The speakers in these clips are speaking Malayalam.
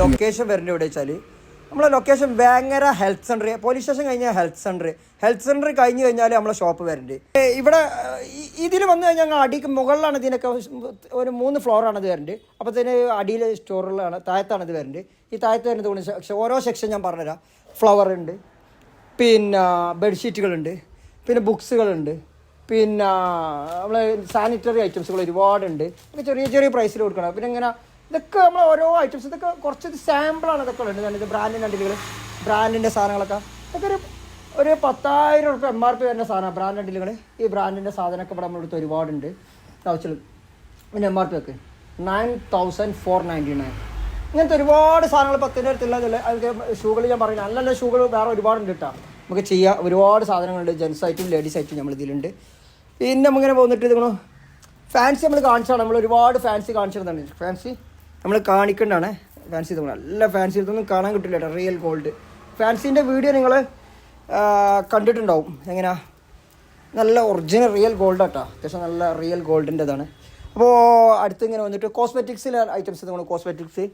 ലൊക്കേഷൻ വരുന്നത് എവിടെ വെച്ചാൽ നമ്മളെ location Vengara health centre police station കഴിഞ്ഞാൽ ഹെൽത്ത് സെന്റർ ഹെൽത്ത് സെന്റർ കഴിഞ്ഞ് കഴിഞ്ഞാൽ നമ്മളെ ഷോപ്പ് വരുന്നുണ്ട് ഇവിടെ ഇതിൽ വന്നു കഴിഞ്ഞാൽ ഞങ്ങൾ അടിക്ക് മുകളിലാണ് ഇതിനൊക്കെ ഒരു മൂന്ന് ഫ്ലോറാണ് ഇത് വരുന്നത് അപ്പോൾ തന്നെ അടിയിൽ സ്റ്റോറിലാണ് താഴത്താണ് ഇത് വരുന്നത് ഈ താഴത്ത് വരുന്നത് കൊണ്ട് ഓരോ സെക്ഷൻ ഞാൻ പറഞ്ഞുതരാം. ഫ്ലവർ ഉണ്ട് പിന്നെ ബെഡ്ഷീറ്റുകളുണ്ട് പിന്നെ ബുക്സുകളുണ്ട് പിന്നെ നമ്മൾ സാനിറ്ററി ഐറ്റംസുകൾ ഒരുപാടുണ്ട്. ചെറിയ ചെറിയ പ്രൈസിൽ കൊടുക്കണം. പിന്നെ ഇങ്ങനെ ഇതൊക്കെ നമ്മൾ ഓരോ ഐറ്റംസ് ഇതൊക്കെ കുറച്ച് സാമ്പിളാണ് ഇതൊക്കെ ഉള്ളത്. ഞാനിത് ബ്രാൻഡിന്റെ അണ്ടിലുകൾ ബ്രാൻഡിന്റെ സാധനങ്ങളൊക്കെ. ഇതൊക്കെ ഒരു ഒരു പത്തായിരം റുപ്യ എം ആർ പി വരുന്ന സാധനമാണ് ബ്രാൻഡ് അണ്ടിലുകൾ ഈ ബ്രാൻഡിന്റെ സാധനമൊക്കെ ഇവിടെ നമ്മളെടുത്ത് ഒരുപാടുണ്ട്. ആവശ്യമുള്ളത് പിന്നെ എം ആർ പി ഒക്കെ. Nine thousand four ninety nine ഇങ്ങനത്തെ ഒരുപാട് സാധനങ്ങൾ പത്തിന്റെ അടുത്തുള്ള അതിന്റെ ഷൂകൾ ഞാൻ പറയുന്നത് നല്ല നല്ല ഷൂകൾ വേറെ ഒരുപാടുണ്ട് കേട്ടോ. നമുക്ക് ചെയ്യാം ഒരുപാട് സാധനങ്ങളുണ്ട്. ജെൻസ് ആയിട്ടും ലേഡീസ് ആയിട്ടും നമ്മൾ ഇതിലുണ്ട്. പിന്നെ നമ്മളിങ്ങനെ പോന്നിട്ട് നിങ്ങൾ ഫാൻസി നമ്മൾ കാണിച്ചാണ് നമ്മൾ ഒരുപാട് ഫാൻസി കാണിച്ചിരുന്നുണ്ട് ഫാൻസി നമ്മൾ കാണിക്കേണ്ടതാണ് ഫാൻസി തോന്നുന്നത് നല്ല ഫാൻസി ഇതൊന്നും കാണാൻ കിട്ടില്ല കേട്ടോ. റിയൽ ഗോൾഡ് ഫാൻസിന്റെ വീഡിയോ നിങ്ങൾ കണ്ടിട്ടുണ്ടാവും. എങ്ങനെയാ നല്ല ഒറിജിനൽ റിയൽ ഗോൾഡ് കേട്ടോ അത്യാവശ്യം നല്ല റിയൽ ഗോൾഡിന്റെതാണ് അപ്പോൾ അടുത്ത് ഇങ്ങനെ വന്നിട്ട് കോസ്മെറ്റിക്സിലെ ഐറ്റംസ് നമ്മൾ കോസ്മെറ്റിക്സ്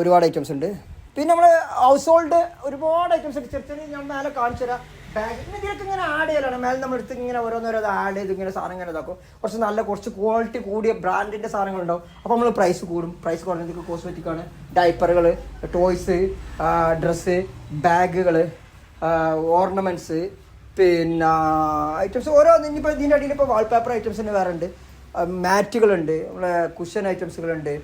ഒരുപാട് ഐറ്റംസ് ഉണ്ട്. പിന്നെ നമ്മൾ ഹൗസ് ഹോൾഡ് ഒരുപാട് ഐറ്റംസ് ഉണ്ട്. ചെറിയ ചെറിയ ഞാൻ മേലെ കാണിച്ചു തരാം ഇതിലൊക്കെ ഇങ്ങനെ ആഡ് ചെയ്യലാണ്. മേലെ നമ്മൾ എടുത്ത് ഇങ്ങനെ ഓരോന്നോരോ ആഡ് ചെയ്ത് ഇങ്ങനെ സാധനം ഇങ്ങനെ ഇതാക്കും. കുറച്ച് നല്ല കുറച്ച് ക്വാളിറ്റി കൂടിയ ബ്രാൻഡിന്റെ സാധനങ്ങളുണ്ടാവും അപ്പോൾ നമ്മൾ പ്രൈസ് കൂടും. പ്രൈസ് കുറഞ്ഞതൊക്കെ കോസ്മെറ്റിക് ആണ്. ഡൈപ്പറുകൾ ടോയ്സ് ഡ്രസ്സ് ബാഗുകൾ ഓർണമെന്റ്സ് പിന്നെ ഐറ്റംസ് ഓരോ ഇനിയിപ്പോൾ ഇതിന്റെ അടിയിൽ ഇപ്പോൾ വാൾപേപ്പർ ഐറ്റംസ് തന്നെ വേറെ ഉണ്ട്. മാറ്റുകളുണ്ട് നമ്മളെ കുഷൻ ഐറ്റംസുകളുണ്ട്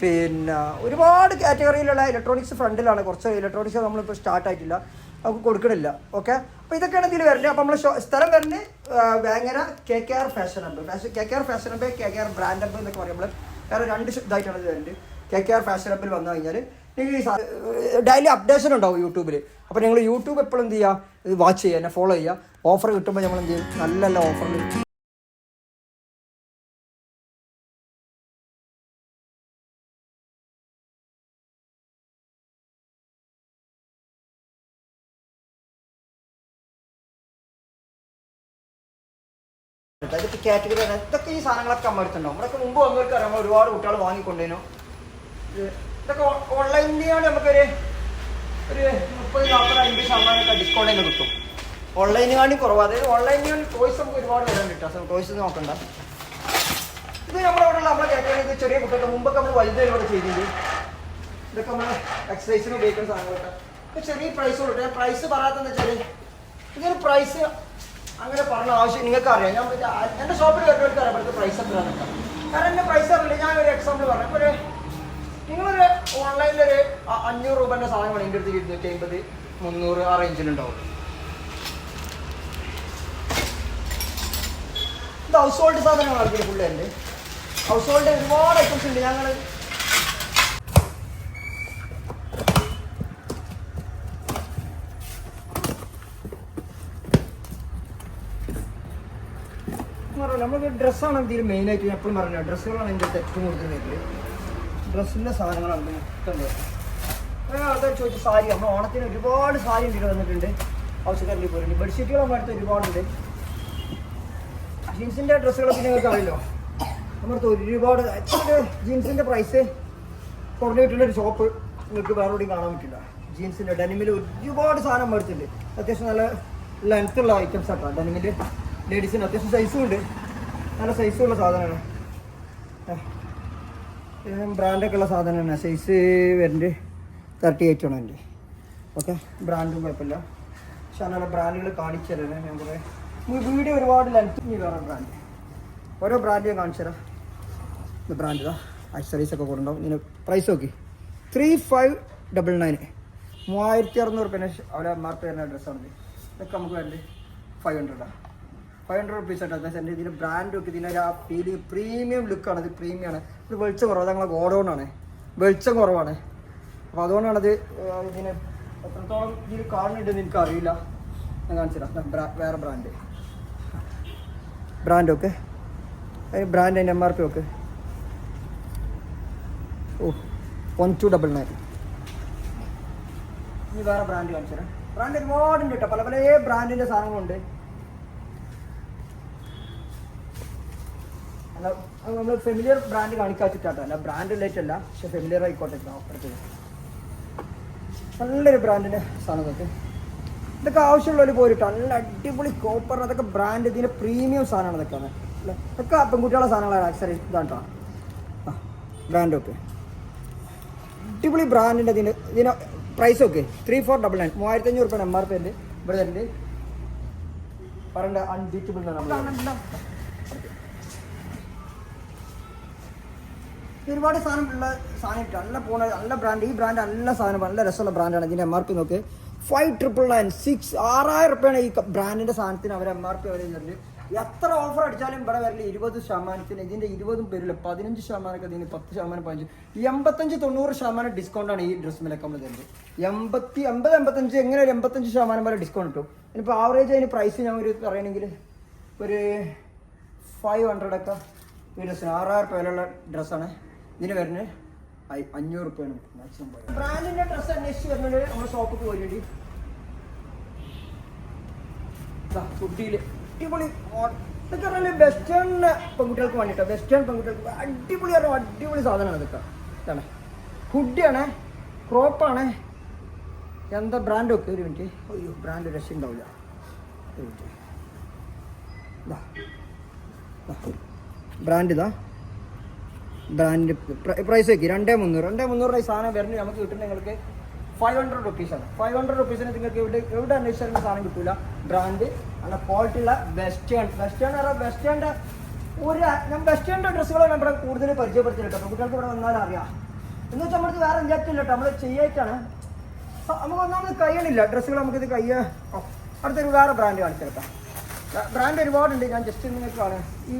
പിന്നെ ഒരുപാട് കാറ്റഗറിയിലുള്ള ഇലക്ട്രോണിക്സ് ഫ്രണ്ടിലാണ് കുറച്ച് ഇലക്ട്രോണിക്സ് നമ്മളിപ്പോൾ സ്റ്റാർട്ടായിട്ടില്ല നമുക്ക് കൊടുക്കണില്ല. ഓക്കെ അപ്പോൾ ഇതൊക്കെയാണ് ഇതിൽ വരുന്നത് അപ്പോൾ നമ്മൾ സ്ഥലം വരുന്നത് Vengara K K R fashion hub K K R fashion hub K K R brand hub എന്നൊക്കെ പറയുമ്പോൾ വേറെ രണ്ട് ഇതായിട്ടാണ് ഇത് വരുന്നത് കെ കെ ആർ ഫാഷൻ ഹബ്ബിൽ വന്നു കഴിഞ്ഞാൽ നിങ്ങൾ ഈ ഡെയിലി അപ്ഡേഷൻ ഉണ്ടാവും യൂട്യൂബിൽ അപ്പോൾ നിങ്ങൾ യൂട്യൂബ് എപ്പോഴും എന്ത് ചെയ്യുക വാച്ച് ചെയ്യുക എന്നെ ഫോളോ ചെയ്യുക ഓഫർ കിട്ടുമ്പോൾ നമ്മൾ എന്ത് ചെയ്യും? നല്ല നല്ല ഓഫറിൽ കാറ്റഗറി ഇതൊക്കെ ഈ സാധനങ്ങളൊക്കെ നമ്മൾ എടുത്തിട്ടുണ്ടാവും നമ്മളൊക്കെ മുമ്പ് വന്നവർക്ക് അറിയാം നമ്മൾ ഒരുപാട് കുട്ടികൾ വാങ്ങിക്കൊണ്ടേനു. ഇത് ഇതൊക്കെ ഓൺലൈനിലൂടെ നമുക്കൊരു ഒരു മുപ്പത് നാൽപ്പത് അമ്പത് ശതമാനമൊക്കെ ഡിസ്കൗണ്ട് തന്നെ കിട്ടും. ഓൺലൈനിൽ വേണ്ടി കുറവ്. അതായത് ഓൺലൈനിൽ ടോയ്സ് നമുക്ക് ഒരുപാട് വരാൻ കിട്ടും ടോയ്സ് നോക്കണ്ട. ഇത് നമ്മളവിടെയുള്ള നമ്മളെ കാറ്റഗറി ചെറിയ കുട്ടികൾക്ക് മുമ്പൊക്കെ നമ്മൾ വലുതായിട്ട് ചെയ്തിട്ടുണ്ട് ഇതൊക്കെ നമ്മൾ എക്സസൈസിന് ഉപയോഗിക്കുന്ന സാധനങ്ങളൊക്കെ. ചെറിയ പ്രൈസ് കൊടുക്കും പ്രൈസ് പറയാത്തെന്ന് വെച്ചാൽ ഇതൊരു പ്രൈസ് അങ്ങനെ പറഞ്ഞ ആവശ്യം നിങ്ങൾക്ക് അറിയാം ഞാൻ എന്റെ ഷോപ്പിൽ വരുന്നവർക്ക് അറിയാം ഇവിടുത്തെ പ്രൈസ് എത്രയാണ് കാരണം എന്റെ പ്രൈസ് അറിയില്ല. ഞാൻ ഒരു എക്സാമ്പിൾ പറഞ്ഞു ഇപ്പോൾ നിങ്ങളൊരു ഓൺലൈനിലൊരു അഞ്ഞൂറ് രൂപേന്റെ സാധനമാണ് എന്റെ അടുത്ത് ഇരുന്നൂറ്റി അമ്പത് മുന്നൂറ് ആ റേഞ്ചിലുണ്ടാവും ഇത് ഹൗസ് ഹോൾഡ് സാധനങ്ങളാണ് ഫുള്ള് ഉണ്ട് ഹൗസ് ഹോൾഡ് ഒരുപാട് ഐറ്റംസ് ഉണ്ട്. ഞങ്ങൾ നമുക്ക് ഡ്രസ്സാണ് ഇതിൽ മെയിനായിട്ട് ഞാൻ എപ്പോഴും പറഞ്ഞു ഡ്രസ്സുകളാണ് എന്റെ ഏറ്റവും കൂടുതൽ വരുന്നത്. ഡ്രസ്സിന്റെ സാധനങ്ങളാണ് മൊത്തം ആൾക്കാർ ചോദിച്ചു സാരി നമ്മൾ ഓണത്തിന് ഒരുപാട് സാരി ഇതിൽ വന്നിട്ടുണ്ട്. ആവശ്യക്കാരിൽ പോരുന്നുണ്ട് ബെഡ്ഷീറ്റുകൾ നമ്മുടെ അടുത്ത് ഒരുപാടുണ്ട്. ജീൻസിന്റെ ഡ്രസ്സുകളൊക്കെ നിങ്ങൾക്ക് അറിയില്ലോ. നമ്മുടെ ഒരുപാട് ജീൻസിന്റെ പ്രൈസ് കുറഞ്ഞിട്ടുള്ളൊരു ഷോപ്പ് നിങ്ങൾക്ക് വേറെ എവിടെയും കാണാൻ പറ്റില്ല. ജീൻസിന്റെ ഡെനിമിൽ ഒരുപാട് സാധനം മേടിച്ചിട്ടുണ്ട് അത്യാവശ്യം നല്ല ലെങ്ത് ഉള്ള ഐറ്റംസ് ആട്ടോ. ഡെനിമിന്റെ ലേഡീസിന് അത്യാവശ്യം സൈസും ഉണ്ട്. നല്ല സൈസ് ഉള്ള സാധനമാണ്. ബ്രാൻഡൊക്കെ ഉള്ള സാധനമാണ്. സൈസ് വരുന്നുണ്ട് തേർട്ടി എയ്റ്റ് ആണ് എന്റെ ഓക്കെ ബ്രാൻഡും കുഴപ്പമില്ല. പക്ഷെ നല്ല ബ്രാൻഡുകൾ കാണിച്ചു തരാം. ഞാൻ കുറേ വീഡിയോ ഒരുപാട് ലെങ്ത് വേറെ ബ്രാൻഡ് ഓരോ ബ്രാൻഡ് ഞാൻ കാണിച്ചു തരാം. ഇത് ബ്രാൻഡ് ഇതാ. ആക്സറീസ് ഒക്കെ ഉണ്ടാവും ഇതിന് പ്രൈസ് നോക്കി. ത്രീ ഫൈവ് ഡബിൾ നയൻ മൂവായിരത്തി അറുന്നൂറ് റുപ്യന്റെ അവിടെ മാർക്ക് തരുന്ന ഡ്രസ്സാണ് ഇതൊക്കെ നമുക്ക് വേണ്ടി ഫൈവ് ഹൺഡ്രഡാണ് ഫൈവ് ഹൺഡ്രഡ് റുപ്പീസ് ആട്ടോ. അത്യാവശ്യം എന്റെ ഇതിന്റെ ബ്രാൻഡ് ഒക്കെ ഇതിന്റെ ആ ഫീലിംഗ് പ്രീമിയം ലുക്കാണ് ഇത് പ്രീമിയമാണ് ഇത് വെളിച്ചം കുറവ്. ഞങ്ങളെ ഗോഡൗൺ ആണ്. വെളിച്ചം കുറവാണ്. അപ്പോൾ അതുകൊണ്ടാണ് അത് ഇതിന് എത്രത്തോളം ഇതിൽ കാണുന്നുണ്ടെന്ന് എനിക്ക് അറിയില്ല ഞാൻ കാണിച്ചു തരാം. വേറെ ബ്രാൻഡ് ബ്രാൻഡ് ഒക്കെ. ബ്രാൻഡ് അതിന്റെ എം ആർ പി ഒക്കെ. O one two double nine ഇനി വേറെ ബ്രാൻഡ് കാണിച്ചു തരാം. ബ്രാൻഡ് ഒരുപാടുണ്ട് കേട്ടോ. പല പല ബ്രാൻഡിന്റെ സാധനങ്ങളുണ്ട്. നമ്മൾ ഫെമിലിയർ ബ്രാൻഡ് കാണിക്കാച്ചിട്ടാട്ടോ. അല്ല ബ്രാൻഡ് റിലേറ്റ് അല്ല പക്ഷെ ഫെമിലിയർ ആയിക്കോട്ടെ അടുത്തത് നല്ലൊരു ബ്രാൻഡിന്റെ സാധനങ്ങൾക്ക് ഇതൊക്കെ. ആവശ്യമുള്ളവർ പോയിട്ട് നല്ല അടിപൊളി കോപ്പർ അതൊക്കെ ബ്രാൻഡ് ഇതിന്റെ പ്രീമിയം സാധനമാണ് ഇതൊക്കെയാണ് അല്ലേ? ഇതൊക്കെ പെൺകുട്ടികളുടെ സാധനങ്ങളാണ് ആക്സറി ഇതാട്ടോ. ബ്രാൻഡ് ആ ബ്രാൻഡൊക്കെ അടിപൊളി ബ്രാൻഡിന്റെ ഇതിന് ഇതിന് പ്രൈസ് ഒക്കെ. ത്രീ ഫോർ ഡബിൾ നയൻ മൂവായിരത്തി അഞ്ഞൂറ് റുപ്യ എം ആർ പി ഉണ്ട് ഇവിടെ തരുന്നുണ്ട് പറയണ്ട അൺബീറ്റബിൾ ഒരുപാട് സാധനം ഉള്ള സാധനം ഇട്ട് നല്ല പോണ നല്ല ബ്രാൻഡ് ഈ ബ്രാൻഡ് നല്ല സാധനം നല്ല രസമുള്ള ബ്രാൻഡാണ് ഇതിന്റെ എം ആർ പി നോക്ക്. ഫൈവ് ട്രിപ്പിൾ നയൻ സിക്സ് ആറായിരം റുപ്യാണ് ഈ ബ്രാൻഡിന്റെ സാധനത്തിന് അവർ എം ആർ പി അവർ എത്ര ഓഫർ അടിച്ചാലും ഇവിടെ വരില്ല ഇരുപത് ശതമാനത്തിന് ഇതിന്റെ ഇരുപതും പേരില്ല പതിനഞ്ച് ശതമാനമൊക്കെ ഇതിന് പത്ത് ശതമാനം പതിനഞ്ച് എൺപത്തഞ്ച് തൊണ്ണൂറ് ശതമാനം ഡിസ്കൗണ്ടാണ് ഈ ഡ്രസ്സിലൊക്കെ നമ്മൾ തരുന്നത്. എൺപത്തി എൺപത് എൺപത്തഞ്ച് എങ്ങനെ ഒരു എൺപത്തഞ്ച് ശതമാനം വരെ ഡിസ്കൗണ്ട് കിട്ടും. ഇനിയിപ്പോൾ ആവറേജ് അതിന് പ്രൈസ് ഞാൻ ഒരു പറയണമെങ്കിൽ ഒരു ഫൈവ് ഹൺഡ്രഡ് ഒക്കെ ഈ ഡ്രസ്സിന് ആറായിരം രൂപ വിലയുള്ള ഡ്രസ്സാണ് ഇതിന് വരുന്നത് അഞ്ഞൂറ് റുപ്യാണ് ബ്രാൻഡിന്റെ ഡ്രസ് അന്വേഷിച്ച് വരുന്നത് നമ്മുടെ ഷോപ്പിൽ പോയിട്ട് കുട്ടിയിൽ അടിപൊളി ഇതൊക്കെ വെസ്റ്റേൺ പെൺകുട്ടികൾക്ക് വേണ്ടിട്ടോ? വെസ്റ്റേൺ പെൺകുട്ടികൾക്ക് അടിപൊളി പറഞ്ഞാൽ അടിപൊളി സാധനമാണ് ഇതൊക്കെ. ഇതാണ്. ഹുഡിയാണ് ക്രോപ്പാണ് എന്താ ബ്രാൻഡ് ഒക്കെ ഒരു മിനിറ്റ് അയ്യോ ബ്രാൻഡ് രക്ഷ ഉണ്ടാവില്ല. ബ്രാൻഡ് ഇതാ. ബ്രാൻഡ് പ്രൈസ് വയ്ക്കും രണ്ടേ മുന്നൂറ്. രണ്ടേ മുന്നൂറ് രൂപ സാധനം വരുന്നത് നമുക്ക് കിട്ടുന്നത് നിങ്ങൾക്ക് ഫൈവ് ഹൺഡ്രഡ് റുപ്പീസാണ് ഫൈവ് ഹൺഡ്രഡ് റുപ്പീസിന് നിങ്ങൾക്ക് ഇവിടെ എവിടെ അന്വേഷിച്ചാലും സാധനം കിട്ടില്ല ബ്രാൻഡ് നല്ല ക്വാളിറ്റി ഉള്ള വെസ്റ്റേൺ വെസ്റ്റേൺ പറഞ്ഞാൽ വെസ്റ്റേണിന്റെ ഒരു ഞാൻ വെസ്റ്റേണിന്റെ ഡ്രസ്സുകളാണ് നമ്മുടെ കൂടുതൽ പരിചയപ്പെടുത്തിയിട്ടോ കുട്ടികൾക്ക് ഇവിടെ വന്നാൽ അറിയാം. എന്ന് വെച്ചാൽ നമ്മൾക്ക് വേറെ ഇഞ്ചക്റ്റ് ഇല്ല കേട്ടോ നമ്മൾ ചെയ്യായിട്ടാണ്. നമുക്ക് ഒന്നാമത് കയ്യണില്ല. ഡ്രസ്സുകൾ നമുക്കിത് കയ്യ അടുത്തൊരു വേറെ ബ്രാൻഡ് കാണിച്ചെടുക്കാം ബ്രാൻഡ് ഒരുപാടുണ്ട്. ഞാൻ ജസ്റ്റ് നിങ്ങൾക്ക് കാണാം. ഈ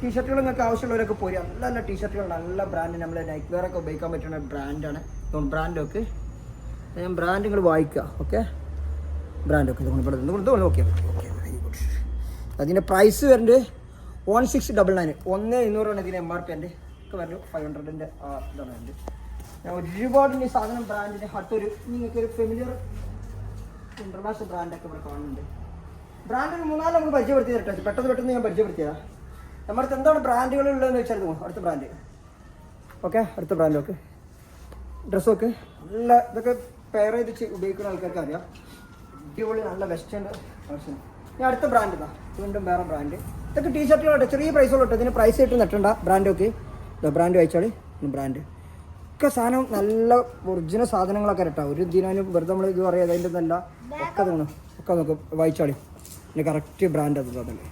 ടീഷർട്ടുകൾ നിങ്ങൾക്ക് ആവശ്യമുള്ളവരൊക്കെ പോരും. നല്ല നല്ല ടീഷർട്ടുകൾ നല്ല ബ്രാൻഡ് നമ്മൾ നൈറ്റ് വെയർ ഒക്കെ ഉപയോഗിക്കാൻ പറ്റുന്ന ബ്രാൻഡാണ് ബ്രാൻഡൊക്കെ ഞാൻ ബ്രാൻഡുകൾ വായിക്കുക ഓക്കെ ബ്രാൻഡൊക്കെ ഇവിടെ നിന്ന് ഓക്കെ ഓക്കെ വെരി ഗുഡ് അതിന്റെ പ്രൈസ് വരുന്നത് വൺ സിക്സ് ഡബിൾ നയൻ ഒന്ന് ഇരുന്നൂറാണ് ഇതിന്റെ എം ആർ പി എന്റെ ഒക്കെ വരുന്നത് ഫൈവ് ഹൺഡ്രഡിന്റെ ഇതാണ് എന്റെ ഞാൻ ഒരുപാട് ഈ സാധനം ബ്രാൻഡിന്റെ അടുത്തൊരു നിങ്ങൾക്കൊരു ഫെമിലിയർ ഇന്റർനാഷണൽ ബ്രാൻഡൊക്കെ ഇവിടെ കാണുന്നുണ്ട്. ബ്രാൻഡ് ഒരു മൂന്നാൽ നമുക്ക് പരിചയപ്പെടുത്തി തരട്ടെ പെട്ടെന്ന് പെട്ടെന്ന് ഞാൻ പരിചയപ്പെടുത്തിയതാ. നമ്മുടെ അടുത്ത് എന്താണ് ബ്രാൻഡുകൾ ഉള്ളതെന്ന് നോക്കാം അടുത്ത ബ്രാൻഡ്. ഓക്കെ അടുത്ത ബ്രാൻഡ് ഓക്കെ. ഡ്രസ്സൊക്കെ നല്ല ഇതൊക്കെ പെയർ ചെയ്ത് ഉപയോഗിക്കുന്ന ആൾക്കാർക്ക് അറിയാം. അടിപൊളി നല്ല വെസ്റ്റേൺ ഫാഷൻ ഞാൻ അടുത്ത ബ്രാൻഡ് ഇതാ. വീണ്ടും വേറെ ബ്രാൻഡ്. ഇതൊക്കെ ടീഷർട്ടുകളുണ്ട് ചെറിയ പ്രൈസുള്ളൂ ഇതിന് പ്രൈസ് ഇട്ട് നെട്ടണ്ട ബ്രാൻഡൊക്കെ ബ്രാൻഡ് വായിച്ചാൽ ബ്രാൻഡ്. ഒക്കെ സാധനം നല്ല ഒറിജിനൽ സാധനങ്ങളൊക്കെ കേട്ടോ ഒരു ദിനം വെറുതെ നമ്മൾ ഇത് പറയാം അതിന്റെ നല്ല ഒക്കെ തോന്നും ഒക്കെ നോക്കും. വായിച്ചാളി പിന്നെ കറക്റ്റ് ബ്രാൻഡ് അത് തന്നെ.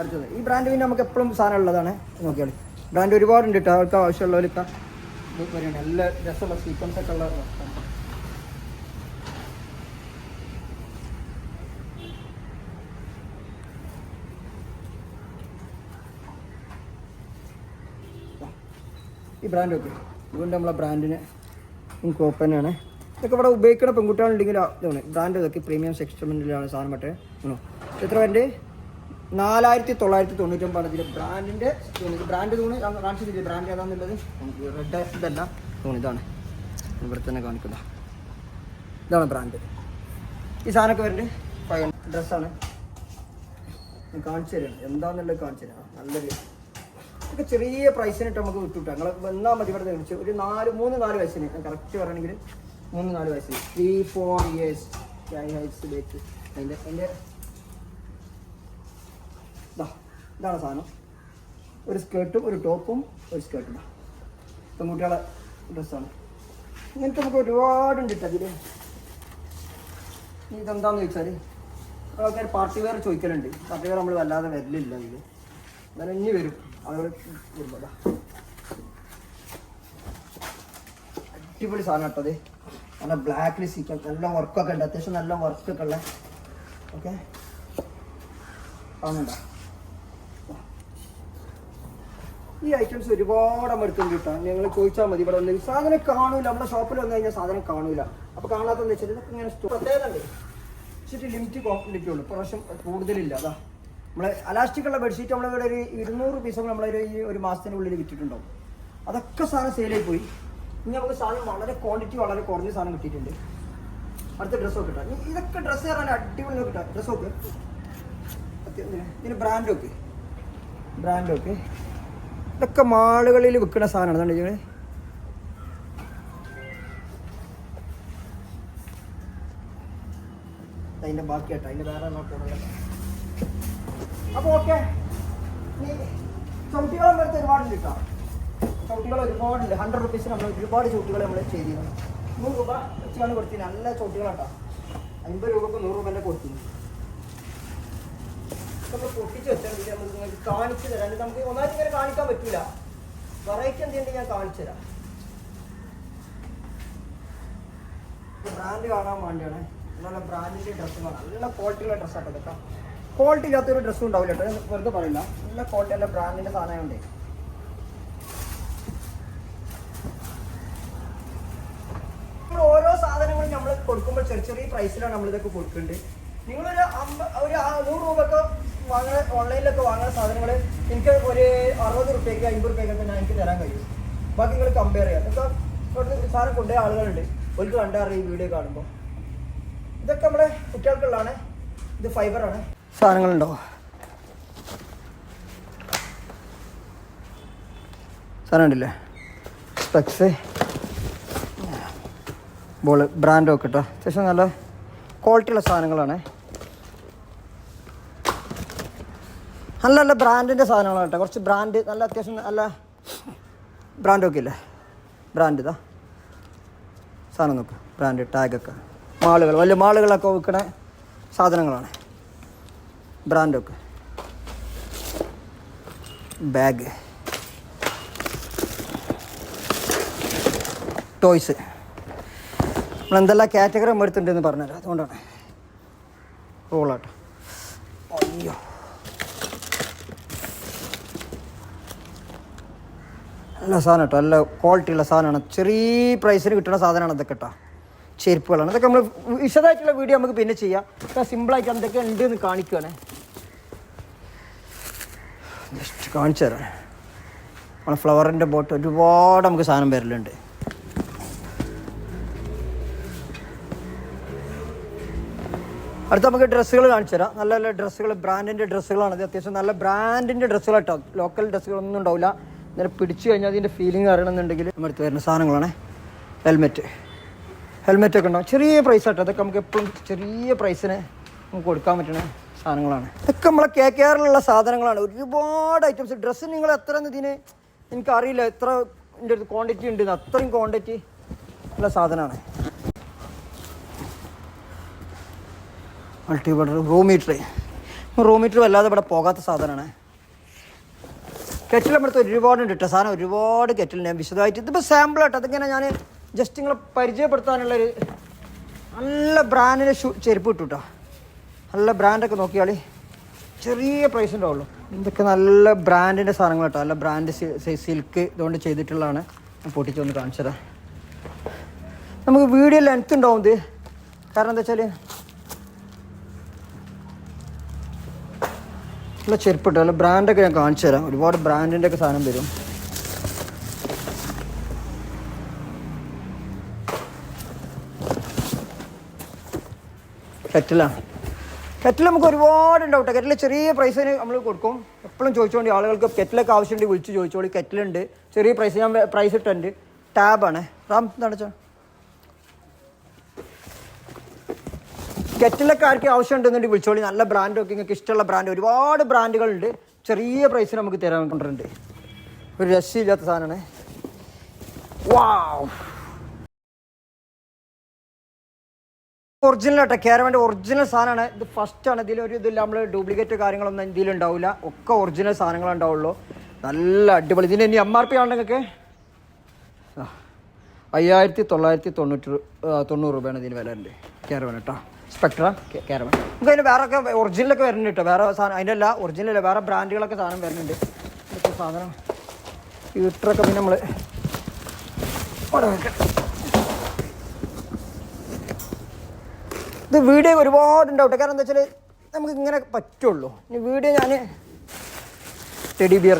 അടുത്തത്. ഈ ബ്രാൻഡ് പിന്നെ നമുക്ക് എപ്പോഴും സാധനം ഉള്ളതാണ് നോക്കിയാൽ ബ്രാൻഡ് ഒരുപാടുണ്ട് കേട്ടോ അവർക്ക് ആവശ്യമുള്ളവർ ഇപ്പം നല്ല രസമുള്ള സീക്വൻസ് ഒക്കെ ഉള്ള. ഈ ബ്രാൻഡ് ഒക്കെ ഇതുകൊണ്ട് നമ്മളെ ബ്രാൻഡിന് കോപ്പനാണ് ഇതൊക്കെ ഇവിടെ ഉപയോഗിക്കുന്ന പെൺകുട്ടികളുണ്ടെങ്കിൽ ഇതാണ്. ബ്രാൻഡ് ഇതൊക്കെ പ്രീമിയം സെക്ഷമെന്റിലാണ് സാധനം മറ്റേ. എത്ര പേരുടെ നാലായിരത്തി തൊള്ളായിരത്തി തൊണ്ണൂറ്റൊമ്പതാണ് ഇതിന്റെ ബ്രാൻഡിന്റെ ബ്രാൻഡ് തൂണ് കാണിച്ചിട്ടില്ല ബ്രാൻഡ് ഏതാണെന്നുള്ളത് റെഡ് ഇതല്ല. തൂണ് ഇതാണ്. ഇവിടെ തന്നെ കാണിക്കുന്ന. ഇതാണ് ബ്രാൻഡ് ഈ സാധനമൊക്കെ വരുന്നത് ഫൈവ് ഡ്രസ്സാണ് കാണിച്ചു തരാം. എന്താണെന്നുള്ളത് കാണിച്ചു തരാം. നല്ലൊരു ഇതൊക്കെ ചെറിയ പ്രൈസിനിട്ട് നമുക്ക് വിട്ടുവിട്ടു ഞങ്ങൾ വന്നാൽ മതി ഇവിടെ വിളിച്ചു ഒരു നാല് മൂന്ന് നാല് വയസ്സിന്. കറക്റ്റ് പറയണമെങ്കിൽ മൂന്ന് നാല് വയസ്സിന്. Three four years heights bake അതിന്റെ അതിന്റെ ഇതാ ഇതാണ് സാധനം. ഒരു സ്കേർട്ടും ഒരു ടോപ്പും ഒരു സ്കേർട്ടും പെൺകുട്ടികളെ ഡ്രസ്സാണ്. ഇങ്ങനത്തെ നമുക്ക് ഒരുപാടുണ്ട് ഇട്ടതിൽ ഇതെന്താന്ന് ചോദിച്ചാൽ ആൾക്കാർ പാർട്ടി വെയർ ചോദിക്കലുണ്ട്. പാർട്ടി വെയർ നമ്മൾ വല്ലാതെ വരലില്ല ഇതിൽ എന്നാലും ഇനി വരും അതുപോലെ വരുമ്പോൾ അടിപൊളി സാധനം ഇട്ടത് നല്ല ബ്ലാക്കിൽ സീക്വൻ നല്ല വർക്കൊക്കെ ഉണ്ട്. അത്യാവശ്യം നല്ല വർക്കൊക്കെ ഉള്ള ഓക്കെ കാണുന്നുണ്ടോ ഈ ഐറ്റംസ് ഒരുപാട് നമ്മൾ കിട്ടാം. നിങ്ങൾ ചോദിച്ചാൽ മതി. ഇവിടെ വന്ന് സാധനം കാണൂല. നമ്മുടെ ഷോപ്പിൽ വന്നു കഴിഞ്ഞാൽ സാധനം കാണൂല. അപ്പൊ കാണാത്തെന്ന് വെച്ചാൽ ഇങ്ങനെ ഉണ്ട്. ഇച്ചിരി ലിമിറ്റ് ക്വാണ്ടിറ്റി ഉള്ളൂ പ്രാവശ്യം കൂടുതലില്ല. അതാ. നമ്മളെ അലാസ്റ്റിക് ഉള്ള ബെഡ്ഷീറ്റ് നമ്മളിവിടെ ഒരു ഇരുന്നൂറ് പീസ് നമ്മളൊരു ഈ ഒരു മാസത്തിനുള്ളിൽ വിറ്റിട്ടുണ്ടാവും. അതൊക്കെ സാധനം സെയിലായി പോയി. ഇനി നമുക്ക് സാധനം വളരെ ക്വാണ്ടിറ്റി വളരെ കുറഞ്ഞ സാധനം കിട്ടിയിട്ടുണ്ട്. അടുത്ത ഡ്രസ്സ് ഒക്കെ ഇട്ടാ ഇതൊക്കെ ഡ്രസ്സ് കയറാൻ അടിപൊളി കിട്ടാം ഡ്രസ്സ് ഒക്കെ ഇതിന് ബ്രാൻഡ് ഒക്കെ ബ്രാൻഡ് ഒക്കെ ഇതൊക്കെ മാളുകളിൽ വിൽക്കുന്ന സാധനമാണ്. കണ്ടോ അതിന്റെ ബാക്കിയാട്ടോ അതിന്റെ വേറെ അപ്പോൾ അപ്പൊ ഓക്കെ. ചവിട്ടികളും വരുത്ത ഒരുപാടുണ്ട് കേട്ടോ. ചവിട്ടികൾ ഒരുപാടുണ്ട്. ഹൺഡ്രഡ് റുപ്പീസ് നമ്മൾ ഒരുപാട് ചവിട്ടികൾ നമ്മൾ ചെയ്തിരുന്നു. നൂറ് രൂപ വെച്ചാണ് കൊടുത്തിരുന്നത് നല്ല ചവിട്ടികളാട്ടോ. അൻപത് രൂപക്ക് നൂറ് രൂപേന്റെ കൊടുത്തിന്. നമ്മൾ പൊട്ടിച്ച് മതി നമുക്ക് നിങ്ങൾക്ക് കാണിച്ചു തരാം. നമുക്ക് ഒന്നാമത് ഇങ്ങനെ കാണിക്കാൻ പറ്റില്ല വെറൈറ്റി എന്തെങ്കിലും ഞാൻ കാണിച്ചു തരാം. ബ്രാൻഡ് കാണാൻ വേണ്ടിയാണ്. നല്ല ബ്രാൻഡിന്റെ ഡ്രസ്സുകളാണ് നല്ല ക്വാളിറ്റിയുള്ള ഡ്രസ്സാണ് കേട്ടോ ക്വാളിറ്റി ഇല്ലാത്തൊരു ഡ്രസ്സും ഉണ്ടാവില്ല കേട്ടോ വെറുതെ പറയില്ല. നല്ല ക്വാളിറ്റി നല്ല ബ്രാൻഡിന്റെ സാധനമുണ്ട് ഓരോ സാധനങ്ങളും നമ്മൾ കൊടുക്കുമ്പോൾ ചെറിയ ചെറിയ പ്രൈസിലാണ് നമ്മളിതൊക്കെ കൊടുക്കുന്നുണ്ട് നിങ്ങളൊരു അമ്പ ഒരു നൂറ് നൂറ് രൂപക്ക് വാങ്ങുന്ന ഓൺലൈനിലൊക്കെ വാങ്ങുന്ന സാധനങ്ങൾ എനിക്ക് ഒരു അറുപത് റുപ്യക്ക് അമ്പത് റുപ്യക്കൊക്കെ ഞാൻ എനിക്ക് തരാൻ കഴിയും. ബാക്കി നിങ്ങൾ കമ്പയർ ചെയ്യാം. ഇപ്പം ഇവിടുന്ന് സാധനം കൊണ്ടുപോയ ആളുകളുണ്ട്. ഒരിക്കൽ കണ്ടറിയും ഈ വീഡിയോ കാണുമ്പോൾ ഇതൊക്കെ നമ്മളെ കുട്ടികൾക്കുള്ളതാണ്. ഇത് ഫൈബറാണ് സാധനങ്ങളുണ്ടോ? സാധനം ഉണ്ടല്ലേ? സ്പെക്സ് ബോൾ ബ്രാൻഡ് ഒക്കെ കേട്ടോ അത്യാവശ്യം നല്ല ക്വാളിറ്റിയുള്ള സാധനങ്ങളാണ്. നല്ല നല്ല ബ്രാൻഡിന്റെ സാധനങ്ങളാണ് കേട്ടോ. കുറച്ച് ബ്രാൻഡ് നല്ല അത്യാവശ്യം നല്ല ബ്രാൻഡൊക്കെ ഇല്ലേ? ബ്രാൻഡ് ഇതാ. സാധനം നോക്ക്. ബ്രാൻഡ് ടാഗൊക്കെ മാളുകൾ വലിയ മാളുകളൊക്കെ വിൽക്കണ സാധനങ്ങളാണ്. ബ്രാൻഡൊക്കെ. ബാഗ്. ടോയ്സ്. നമ്മളെന്തെല്ലാം കാറ്റഗറി എടുത്തിട്ടുണ്ടെന്ന് പറഞ്ഞുതരാം. അതുകൊണ്ടാണ്. റോളാട്ടോ അയ്യോ നല്ല സാധനം കേട്ടോ. നല്ല ക്വാളിറ്റി ഉള്ള സാധനമാണ്. ചെറിയ പ്രൈസിന് കിട്ടുന്ന സാധനമാണ് ഇതൊക്കെ കേട്ടോ. ചെരുപ്പുകളാണ്. ഇതൊക്കെ നമ്മൾ വിശദമായിട്ടുള്ള വീഡിയോ നമുക്ക് പിന്നെ ചെയ്യാം. ഇതൊക്കെ സിമ്പിളായിട്ട് എന്തൊക്കെ ഉണ്ട് എന്ന് കാണിക്കുകയാണ് ജസ്റ്റ് കാണിച്ചു തരാം. നമ്മളെ ഫ്ലവറിന്റെ ബോട്ട് ഒരുപാട് നമുക്ക് സാധനം വരലുണ്ട്. അടുത്ത നമുക്ക് ഡ്രസ്സുകൾ കാണിച്ചു തരാം. നല്ല നല്ല ഡ്രസ്സുകൾ ബ്രാൻഡിന്റെ ഡ്രസ്സുകളാണ് അത് അത്യാവശ്യം നല്ല ബ്രാൻഡിന്റെ ഡ്രസ്സുകൾ കേട്ടോ ലോക്കൽ ഡ്രസ്സുകളൊന്നും ഉണ്ടാവില്ല. ഇന്നലെ പിടിച്ചു കഴിഞ്ഞാൽ അതിന്റെ ഫീലിംഗ് അറിയണമെന്നുണ്ടെങ്കിൽ നമ്മുടെ അടുത്ത് വരുന്ന സാധനങ്ങളാണ് ഹെൽമെറ്റ് ഒക്കെ ഉണ്ടാവും. ചെറിയ പ്രൈസ് ആട്ടോ. അതൊക്കെ നമുക്ക് എപ്പോഴും ചെറിയ പ്രൈസിന് നമുക്ക് കൊടുക്കാൻ പറ്റുന്ന സാധനങ്ങളാണ്. ഇതൊക്കെ നമ്മളെ കെ കെ ആറിലുള്ള സാധനങ്ങളാണ്. ഒരുപാട് ഐറ്റംസ് ഡ്രസ്സ് നിങ്ങൾ എത്ര ഇതിന് എനിക്കറിയില്ല എത്ര എന്റെ അടുത്ത് ക്വാണ്ടിറ്റി ഉണ്ട് അത്രയും ക്വാണ്ടിറ്റി ഉള്ള സാധനമാണ്. മൾട്ടി ബട്ടർ റൂമീറ്റർ വല്ലാതെ ഇവിടെ പോകാത്ത സാധനമാണ്. കെറ്റിൽ നമ്മുടെ അടുത്ത് ഒരുപാടുണ്ട് കേട്ടോ സാധനം ഒരുപാട് കെറ്റിൽ ഞാൻ വിശദമായിട്ട് ഇതിപ്പോൾ സാമ്പിൾ കേട്ടോ അതിങ്ങനെ ഞാൻ ജസ്റ്റ് നിങ്ങളെ പരിചയപ്പെടുത്താനുള്ളൊരു നല്ല ബ്രാൻഡിന്റെ ഷൂ ചെരുപ്പ് ഇട്ടു കേട്ടോ നല്ല ബ്രാൻഡൊക്കെ നോക്കിയാൽ ചെറിയ പ്രൈസ് ഉണ്ടാവുള്ളൂ. ഇതൊക്കെ നല്ല ബ്രാൻഡിന്റെ സാധനങ്ങൾ കേട്ടോ നല്ല ബ്രാൻഡ് സിൽക്ക് ഇതുകൊണ്ട് ചെയ്തിട്ടുള്ളതാണ്. ഞാൻ പൊട്ടിച്ചൊന്ന് കാണിച്ചു തരാം നമുക്ക് വീഡിയോ ലെങ്ത് ഉണ്ടാവും ഇത്. കാരണം എന്താ വെച്ചാൽ നല്ല ചെരുപ്പിട്ട് നല്ല ബ്രാൻഡൊക്കെ ഞാൻ കാണിച്ചു തരാം. ഒരുപാട് ബ്രാൻഡിന്റെ ഒക്കെ സാധനം വരും. കെറ്റിലാണ് കെറ്റിൽ നമുക്ക് ഒരുപാട് ഉണ്ടാവും കേട്ടോ കെറ്റിൽ ചെറിയ പ്രൈസിന് നമ്മൾ കൊടുക്കും. എപ്പോഴും ചോദിച്ചുകൊണ്ട് ആളുകൾക്ക് കെറ്റിലൊക്കെ ആവശ്യമുണ്ട് വിളിച്ച് ചോദിച്ചോളി. കെറ്റിലുണ്ട് ചെറിയ പ്രൈസ് ഞാൻ പ്രൈസ് ഇട്ടുണ്ട് ടാബാണ് റാം എന്താണ് വെച്ചാൽ കെറ്റിലൊക്കെ ആർക്ക് ആവശ്യമുണ്ടെന്നുണ്ടെങ്കിൽ വിളിച്ചോളി. നല്ല ബ്രാൻഡൊക്കെ നിങ്ങൾക്ക് ഇഷ്ടമുള്ള ബ്രാൻഡ് ഒരുപാട് ബ്രാൻഡുകളുണ്ട് ചെറിയ പ്രൈസിന് നമുക്ക് തരാൻ കൊണ്ടുണ്ട് ഒരു രക്ഷയില്ലാത്ത സാധനമാണ്. വാവ് ഒറിജിനൽ ആട്ടെ കാരവന്റെ ഒറിജിനൽ സാധനമാണ്. ഇത് ഫസ്റ്റ് ആണ്. ഇതിൽ ഒരു ഇതില്ല നമ്മൾ ഡ്യൂപ്ലിക്കേറ്റ് കാര്യങ്ങളൊന്നും ഇതിലുണ്ടാവില്ല ഒക്കെ ഒറിജിനൽ സാധനങ്ങളെ ഉണ്ടാവുള്ളൂ. നല്ല അടിപൊളി. ഇതിന് ഇനി എം ആർ പി ആണെന്നൊക്കെ അയ്യായിരത്തി തൊള്ളായിരത്തി തൊണ്ണൂറ്റി തൊണ്ണൂറ് രൂപയാണ് ഇതിന് വില ഉണ്ട് കാരവൻ കേട്ടോ സ്പെക്ട്ര കാരവൻ നമുക്ക് അതിന് വേറെ ഒക്കെ ഒറിജിനലൊക്കെ വരുന്നുണ്ട് കേട്ടോ വേറെ സാധനം അതിന്റെ അല്ല ഒറിജിനൽ അല്ല വേറെ ബ്രാൻഡുകളൊക്കെ സാധനം വരുന്നുണ്ട്. ഇതൊക്കെ സാധനം ഹീറ്ററൊക്കെ പിന്നെ നമ്മൾ ഇത് വീഡിയോ ഒരുപാട് ഉണ്ടാവും കാരണം എന്താ വെച്ചാൽ നമുക്ക് ഇങ്ങനെ പറ്റുള്ളൂ. ഇനി വീഡിയോ ഞാൻ ടെഡി ബിയർ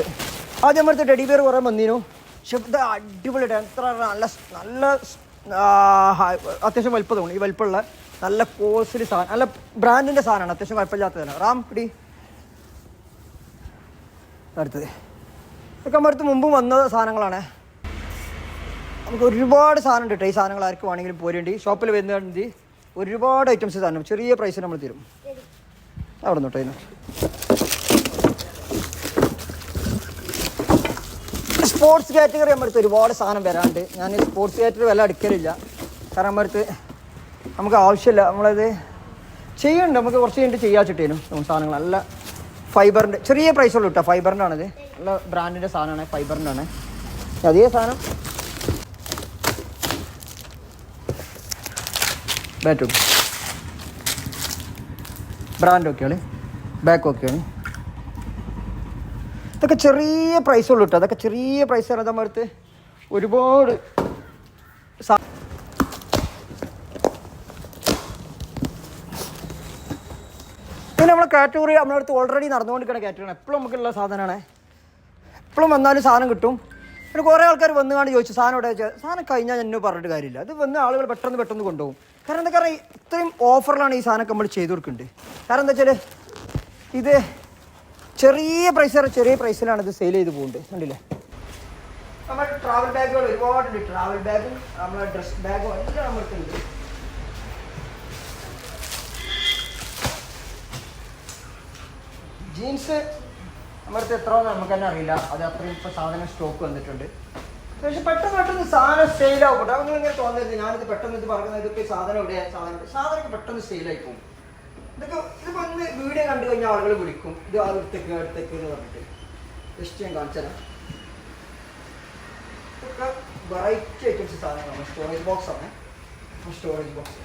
ആദ്യം നമ്മളടുത്ത് ടെഡി ബിയർ കുറേ വന്നിരുന്നു പക്ഷെ ഇത് അടിപൊളിയായിട്ട് എത്ര നല്ല നല്ല അത്യാവശ്യം വലിപ്പം തോന്നുന്നു ഈ വലിപ്പമുള്ള നല്ല കോസ്റ്റ്ലി സാധനം. നല്ല ബ്രാൻഡിന്റെ സാധനമാണ് അത്യാവശ്യം കുഴപ്പമില്ലാത്തതാണ് റാം പിടി. അടുത്തത്. ഇതൊക്കെ നമ്മുടെ അടുത്ത് മുമ്പ് വന്ന സാധനങ്ങളാണ്. നമുക്ക് ഒരുപാട് സാധനം ഉണ്ട് കേട്ടോ ഈ സാധനങ്ങൾ ആർക്കും വേണമെങ്കിലും പോരേണ്ടി. ഷോപ്പിൽ വരുന്നത് ഒരുപാട് ഐറ്റംസ് സാധനം ചെറിയ പ്രൈസിന് നമ്മൾ തരും. അവിടെ നിന്ന് കേട്ടോ സ്പോർട്സ് കാറ്റഗറി നമ്മുടെ അടുത്ത് ഒരുപാട് സാധനം വരാണ്ട് ഞാൻ സ്പോർട്സ് കാറ്റഗറി വില അടുക്കലില്ല കാരണം നമ്മുടെ അടുത്ത് നമുക്ക് ആവശ്യമില്ല. നമ്മളത് ചെയ്യണ്ട നമുക്ക് കുറച്ച് കഴിഞ്ഞിട്ട് ചെയ്യാച്ചിട്ടേനും സാധനങ്ങൾ നല്ല ഫൈബറിന്റെ ചെറിയ പ്രൈസ് ഉള്ളൂ കേട്ടോ ഫൈബറിന്റെ ആണിത് നല്ല ബ്രാൻഡിന്റെ സാധനമാണ്. ഫൈബറിന്റെ ആണ് അതേ സാധനം. ബാറ്റും ബ്രാൻഡ് ഓക്കെയാണ് ബാക്ക് ഓക്കെയാണ് ഇതൊക്കെ ചെറിയ പ്രൈസ് ഉള്ളൂ കേട്ടോ അതൊക്കെ ചെറിയ പ്രൈസ് നമ്മുടെ അടുത്ത് ഒരുപാട് സാ- പിന്നെ നമ്മളെ കാറ്റഗറി നമ്മുടെ അടുത്ത് ഓൾറെഡി നടന്നുകൊണ്ടിരിക്കുന്ന കാറ്റഗറിയാണ് എപ്പോഴും നമുക്കുള്ള സാധനമാണ്. എപ്പോഴും വന്നാലും സാധനം കിട്ടും. പിന്നെ കുറേ ആൾക്കാർ വന്നു കാണി ചോദിച്ചു സാധനം ഇവിടെ സാധനം കഴിഞ്ഞാൽ എന്നെ പറഞ്ഞിട്ട് കാര്യമില്ല. അത് വന്ന് ആളുകൾ പെട്ടെന്ന് പെട്ടെന്ന് കൊണ്ടുപോകും. കാരണം എന്താ കാരണം ഇത്രയും ഓഫറിലാണ് ഈ സാധനമൊക്കെ നമ്മൾ ചെയ്തു കൊടുക്കുന്നുണ്ട് കാരണം എന്താ വെച്ചാൽ ഇത് ചെറിയ പ്രൈസ് ചെറിയ പ്രൈസിലാണ് ഇത് സെയിൽ ചെയ്ത് പോകുന്നുണ്ട് കണ്ടില്ലേ? നമ്മുടെ ട്രാവൽ ബാഗുകൾ ഒരുപാടുണ്ട്. ട്രാവൽ ബാഗും നമ്മുടെ ഡ്രസ് ബാഗും എല്ലാം നമ്മൾക്കുണ്ട് ജീൻസ് നമ്മുടെ എത്ര നമുക്ക് തന്നെ അറിയില്ല. അത് അത്രയും ഇപ്പൊ സാധനം സ്റ്റോക്ക് വന്നിട്ടുണ്ട്. പക്ഷെ പെട്ടെന്ന് പെട്ടെന്ന് സാധനം സെയിൽ ആവും. കേട്ടോ അങ്ങനെ ഇങ്ങനെ തോന്നരുത് ഞാനിത് പെട്ടെന്ന് ഇത് പറയുന്നത് ഇതൊക്കെ സാധനം എവിടെയാ? സാധനം സാധനം പെട്ടെന്ന് സെയിൽ ആയി പോകും. ഇതൊക്കെ ഇത് ഒന്ന് വീഡിയോ കണ്ടു കഴിഞ്ഞാൽ ആളുകൾ വിളിക്കും. ഇത് അടുത്തേക്ക് അടുത്തേക്ക് എന്ന് പറഞ്ഞിട്ട്. ജസ്റ്റ് ഞാൻ കാണിച്ചുതരാം ഇതൊക്കെ വെറൈറ്റി ഐറ്റംസ് സാധനങ്ങളാണ്. സ്റ്റോറേജ് ബോക്സ് ആണ്. സ്റ്റോറേജ് ബോക്സ്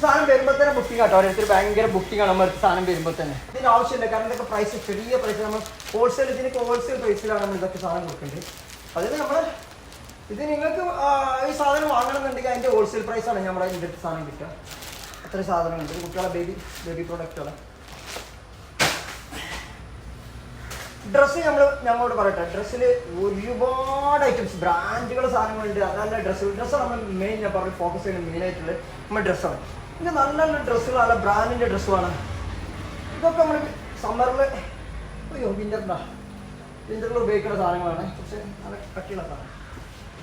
സാധനം വരുമ്പോൾ തന്നെ ബുക്കിംഗ് ആട്ടോ. ഓരോരുത്തർ ഭയങ്കര ബുക്കിംഗ് ആണ്. നമ്മൾ സാധനം വരുമ്പോൾ തന്നെ. ഇതിന് ആവശ്യമില്ല. കാരണം ഇതൊക്കെ പ്രൈസ് ചെറിയ പ്രൈസ് നമ്മൾ ഹോൾസെയിൽ ഇതിനൊക്കെ ഹോൾസെയിൽ പ്രൈസിലാണ് നമ്മൾ ഇതൊക്കെ സാധനം കൊടുക്കുന്നത് അതിന് നമ്മൾ ഇത് നിങ്ങൾക്ക് ഈ സാധനം വാങ്ങണമെന്നുണ്ടെങ്കിൽ അതിന്റെ ഹോൾസെയിൽ പ്രൈസാണ് നമ്മുടെ ഇതിന്റെ സാധനം കിട്ടുക. അത്ര സാധനങ്ങളുണ്ട് കുട്ടികളെ ബേബി ബേബി പ്രോഡക്റ്റുകളെ ഡ്രസ്സ് നമ്മൾ ഞങ്ങളോട് പറയട്ടെ. ഡ്രസ്സിൽ ഒരുപാട് ഐറ്റംസ് ബ്രാൻഡുകൾ സാധനങ്ങളുണ്ട്. അതല്ല ഡ്രസ്സ് ഡ്രസ്സ് നമ്മൾ മെയിൻ ഞാൻ പറഞ്ഞു ഫോക്കസ് ചെയ്യുന്ന മെയിൻ ആയിട്ടുള്ള നമ്മൾ ഡ്രസ്സാണ് ഇത് നല്ല നല്ല ഡ്രസ്സുകൾ നല്ല ബ്രാൻഡിന്റെ ഡ്രസ്സുമാണ് ഇതൊക്കെ നമ്മൾ സമ്മറിൽ അയ്യോ വിന്ററിന്റെ വിന്ററിൽ ഉപയോഗിക്കുന്ന സാധനങ്ങളാണ്. പക്ഷേ നല്ല കട്ടിയുള്ള സാധനം.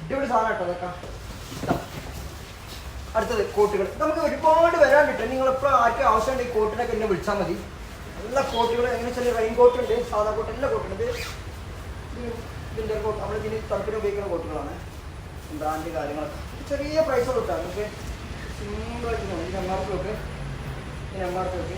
അടിപൊളി സാധനം കേട്ടോ അതൊക്കെ അടുത്തത് കോട്ടുകൾ. നമുക്ക് ഒരുപാട് വരാൻ കിട്ടും നിങ്ങൾ എപ്പോഴും ആർക്കും ആവശ്യമുണ്ട് ഈ കോട്ടിനൊക്കെ എന്നെ വിളിച്ചാൽ മതി. എല്ലാ കോട്ടുകൾ എങ്ങനെ വെച്ചാൽ റെയിൻ കോട്ട് ഉണ്ട് സാധാ കോട്ട് എല്ലാ കോട്ടുണ്ട് വിന്റർ കോട്ട് നമ്മൾ ഇതിന് തണുപ്പിന് ഉപയോഗിക്കുന്ന കോട്ടുകളാണ്. ബ്രാൻഡ് കാര്യങ്ങളൊക്കെ. ചെറിയ പ്രൈസ് കൊടുക്കാം നമുക്ക് സിമ്പിളായിട്ട് ഇതിന് എം ആർ പി ഒക്കെ